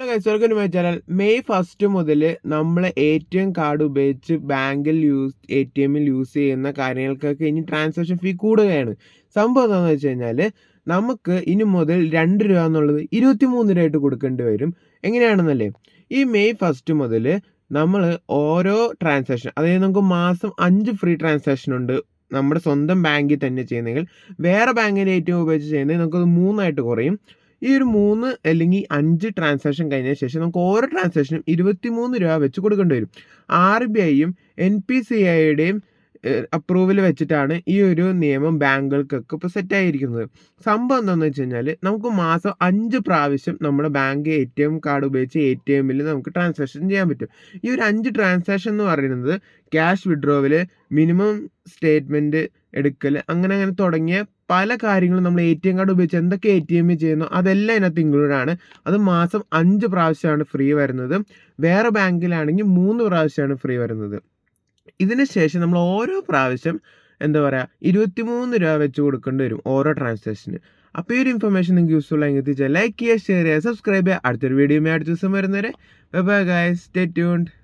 My channel May first മുതൽ നമ്മൾ A T M card ഉപയോഗിച്ച് ബാങ്കിൽ യൂസ് എ ടി എമ്മിൽ യൂസ് ചെയ്യുന്ന കാര്യങ്ങൾക്കൊക്കെ ഇനി ട്രാൻസാക്ഷൻ ഫീ കൂടുകയാണ്. സംഭവം എന്താണെന്ന് വെച്ച് കഴിഞ്ഞാൽ നമുക്ക് ഇനി മുതൽ രണ്ട് രൂപ എന്നുള്ളത് ഇരുപത്തി മൂന്ന് രൂപയായിട്ട് കൊടുക്കേണ്ടി വരും. എങ്ങനെയാണെന്നല്ലേ? ഈ മെയ് ഫസ്റ്റ് മുതൽ നമ്മൾ ഓരോ ട്രാൻസാക്ഷൻ അതായത് നമുക്ക് മാസം അഞ്ച് ഫ്രീ ട്രാൻസാക്ഷൻ ഉണ്ട് നമ്മുടെ സ്വന്തം ബാങ്കിൽ തന്നെ ചെയ്യുന്നെങ്കിൽ വേറെ ബാങ്കിന്റെ എ ടി എം ഉപയോഗിച്ച് ചെയ്യുന്നത് നമുക്കത് മൂന്നായിട്ട് കുറയും. ഈ ഒരു മൂന്ന് അല്ലെങ്കിൽ അഞ്ച് ട്രാൻസാക്ഷൻ കഴിഞ്ഞ ശേഷം നമുക്ക് ഓരോ ട്രാൻസാക്ഷനും ഇരുപത്തിമൂന്ന് രൂപ വെച്ച് കൊടുക്കേണ്ടി വരും. ആർ ബി ഐയും എൻ പി സി ഐയുടെയും അപ്രൂവൽ വെച്ചിട്ടാണ് ഈ ഒരു നിയമം ബാങ്കുകൾക്കൊക്കെ ഇപ്പോൾ സെറ്റായിരിക്കുന്നത് സംഭവം എന്താണെന്ന് വെച്ച് കഴിഞ്ഞാൽ നമുക്ക് മാസം അഞ്ച് പ്രാവശ്യം നമ്മുടെ bank A T M card ഉപയോഗിച്ച് എ ടി എമ്മിൽ നമുക്ക് ട്രാൻസാക്ഷൻ ചെയ്യാൻ പറ്റും. ഈ ഒരു അഞ്ച് ട്രാൻസാക്ഷൻ എന്ന് പറയുന്നത് ക്യാഷ് വിഡ്രോവൽ മിനിമം സ്റ്റേറ്റ്മെന്റ് എടുക്കൽ അങ്ങനെ അങ്ങനെ തുടങ്ങിയ പല കാര്യങ്ങളും നമ്മൾ എ ടി എം കാർഡ് ഉപയോഗിച്ച് എന്തൊക്കെ എ ടി എമ്മിൽ ചെയ്യുന്നു അതെല്ലാം ഇതിനകത്ത് ഇൻക്ലൂഡ് ആണ്. അത് മാസം അഞ്ച് പ്രാവശ്യമാണ് ഫ്രീ വരുന്നത്. വേറെ ബാങ്കിലാണെങ്കിൽ മൂന്ന് പ്രാവശ്യമാണ് ഫ്രീ വരുന്നത്. ഇതിന് ശേഷം നമ്മൾ ഓരോ പ്രാവശ്യം എന്താ പറയുക ഇരുപത്തിമൂന്ന് രൂപ വെച്ച് കൊടുക്കേണ്ടി വരും ഓരോ ട്രാൻസാക്ഷന് അപ്പോൾ ഈ ഒരു ഇൻഫർമേഷൻ നിങ്ങൾക്ക് യൂസ്ഫുൾ ആയി എത്തിച്ചാൽ ലൈക്ക് ചെയ്യുക ഷെയർ ചെയ്യുക സബ്സ്ക്രൈബ് ചെയ്യുക. അടുത്തൊരു വീഡിയോ അടുത്ത ദിവസം വരുന്നവരെ. By guys stay tuned